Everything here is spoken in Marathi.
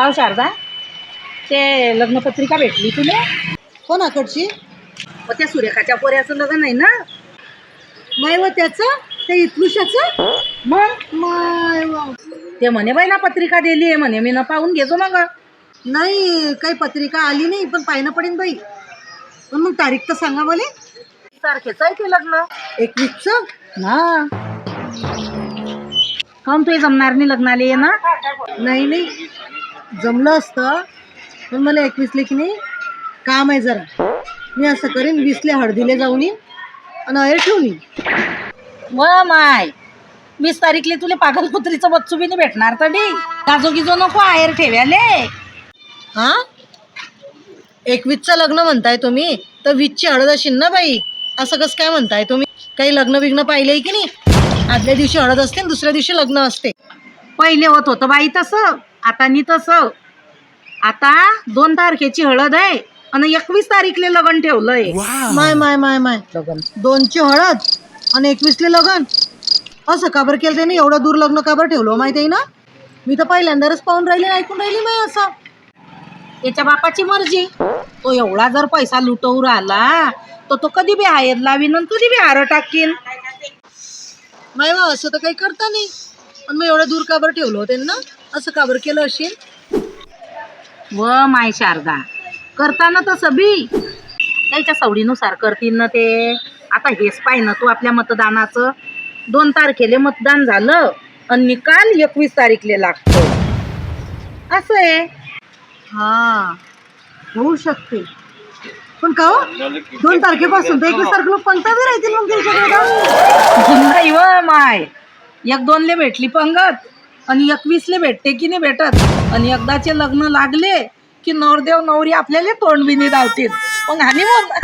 काव शारदा. ते लग्नपत्रिका भेटली तुला? कोणाकडची? व त्या सुरेखाच्या पोऱ्याचं लग्न आहे ना? नाही व त्याचं ते इतलुशाचं? मग? माय वा. ते म्हणे बाई ना पत्रिका दिली आहे म्हणे मी न पाहून घेतो ना ग नाही काही पत्रिका आली नाही पण पाहिलं पडेल बाई. पण मग तारीख तर सांगा मला. सारखेच आहे ते लग्न? एकवीसचं? ना काऊन तुही जमणार नाही लग्नाला ये ना? नाही नाही. जमलं असतं पण मला एकवीसले की नाही काम आहे जरा. मी असं करीन वीसले हळदीले जाऊन येईन आणि अयर ठेवून येईन. व माय वीस तारीखले तुला पागलपुत्रीचं बच्चू बी नाही भेटणार तर डी गाजो गिजो नको आहेर ठेव्याले. हा? एकवीसचं लग्न म्हणताय तुम्ही तर वीसची हळद असेल ना बाई. असं कसं काय म्हणताय तुम्ही? काही लग्न बिग्न पाहिलंय की नाही? आदल्या दिवशी हळद असते आणि दुसऱ्या दिवशी लग्न असते. पहिले होत होतं बाई तसं. आता नी तसं आता दोन तारखेची हळद आहे आणि एकवीस तारीखले लग्न ठेवलंय. माय माय माय माय. लग्न. दोनची हळद आणि एकवीसले लग्न. असं काबर केलं त्याने? एवढं दूर लग्न काबर ठेवलं माहिती आहे ना? मी तर पहिल्यांदाच पाहून राहिले ऐकून राहिली मी असं. त्याच्या बापाची मर्जी. तो एवढा जर पैसा लुटवू राहिला तर तो कधी बी हायर लावीन आणि कधी बी हार टाकीन. माय असं तर काही करता नाही. पण मग एवढं दूर काबर ठेवलं होतं ना असं काबर केलं असेल? व माय शारदा करताना तसं बी. त्याच्या सवडीनुसार करतील ना ते. आता हेच पाय ना तू आपल्या मतदानाचं. दोन तारखेले मतदान झालं आणि निकाल एकवीस तारीखले लागतो. असं आहे. हा होऊ शकते. पण का हो? दोन तारखेपासून तर एकवीस तारखेला पंक्ता बी राहतील मग त्यांच्याकडे जाऊन. व माय. एक दोनले भेटली पंगत आणि एकवीसले भेटते की नाही भेटत? आणि एकदाचे लग्न लागले की नवरदेव नवरी आपल्याला तोंडबिनी धावतील मग हानी मग